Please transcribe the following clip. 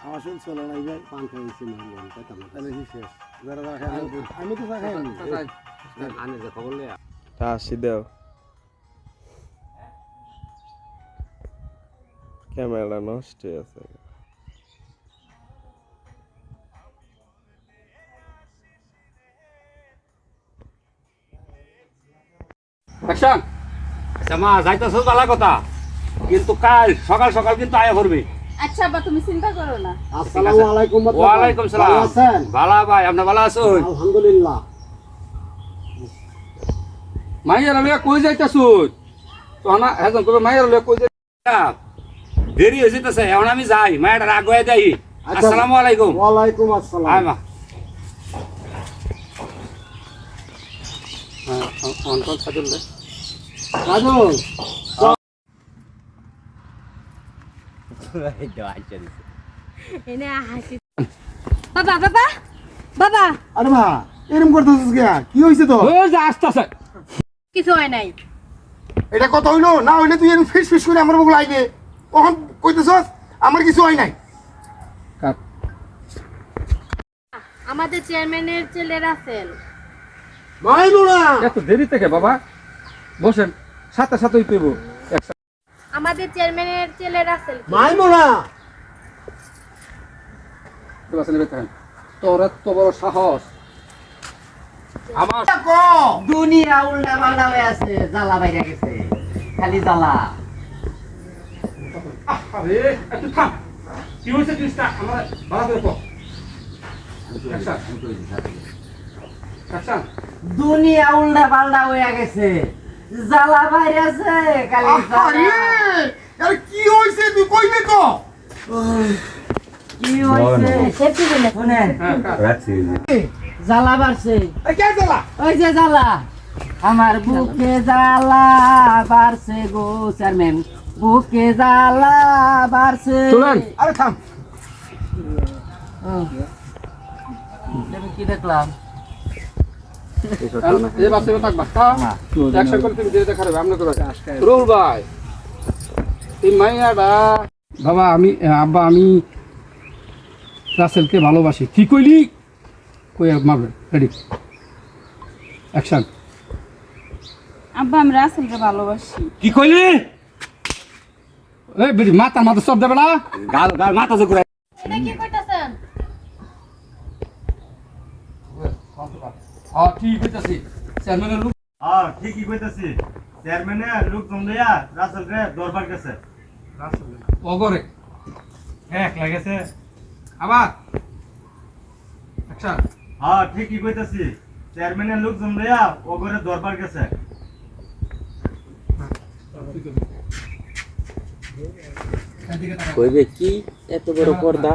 আমার শুন চলে নাই ভাই পান খাইছি না কথা না তাহলে শেষ যারা যারা আমি তো চা খাইনি আনে যে খবর লিয়া। দেও। ক্যামেরা নষ্ট আছে। অ্যাকশন আচ্ছা যাইতেছ ভালো কথা। কিন্তু কাল সকাল সকাল কিন্তু আয়া করবে। আচ্ছা আব্বা তুমি চিন্তা করো না। আসসালামু আলাইকুম ওয়ালাইকুম সালাম। ভালো ভাই আপনি ভালো আছেন? আলহামদুলিল্লাহ। মাইয়ার লইয়া কই যাইতাছ? তো না হেজন কবে মাইয়ার লইয়া কই যাইতা দেরি হয়ে যেতেছে এখন আমি যাই। মায়ের আগুয়ে যাই আচ্ছা। আসসালামু আলাইকুম। ওয়ালাইকুম আয় আসসালাম মা। হ্যাঁ অন্তর সাজল বাবা বাবা বাবা। আরে মা এরকম করতেছিস কে কি হইছে তো ও যা আসতাছে। কিছু হয় নাই। এটা কত হইল না হইলে তুই এরকম ফিস ফিস করে আমার বগল আইবে কখন কইতেছস আমার কিছু হয় নাই। কাট। আমাদের চেয়ারম্যানের ছেলে রাসেল মাইমুনা এত দেরি থেকে বাবা? বসেন সাথে সাথেই পেব আমাদের চেয়ারম্যানের ছেলে রাসেল মাইমুনা! তোর এত বড় সাহস। আমার দুনিয়া উল্টা পাল্টা হয়ে আছে জ্বালা বাইরে গেছে। খালি জ্বালা। আরে একটু থাম। কি হয়েছে জিনিসটা? আমার ভালো করে অ্যাকশন দুনিয়া উল্টা পাল্টা হয়ে গেছে। জ্বালা বাইরে আছে খালি আরে। আরে কি হইছে তুই কইবি তো? কি হয়েছে শুনেন। হ্যাঁ কাট। জ্বালা বাড়ছে। এই কে জ্বালা? ওই যে জ্বালা। আমার বুকে জ্বালা বাড়ছে গো চেয়ারম্যান। বুকে জ্বালা বাড়ছে। চলেন। আরে থাম। কি দেখলাম? বাবা আমি আব্বা আমি রাসেলকে ভালোবাসি। কি কইলি? কই মারবে রেডি। অ্যাকশন। আব্বা আমি রাসেলকে ভালোবাসি। কি কইলি? এই বেরি মাথা মাথা সব দেবে না? গাল গাল মাথা যে ঘুরাই কি কইতাছেন? হ্যাঁ ঠিক চেয়ারম্যানের লোক হ্যাঁ ঠিকই কইতাছি। চেয়ারম্যানে লোক জমলিয়া রাসেল রে দরবার গেছে। অগরে। এক লাগেছে আবার? অ্যাকশন হ্যাঁ ঠিকই কইতাছি। চেয়ারম্যানে লোক জমলিয়া ও ঘরে দরবার গেছে। কইবে কি? এত বড় পর্দা?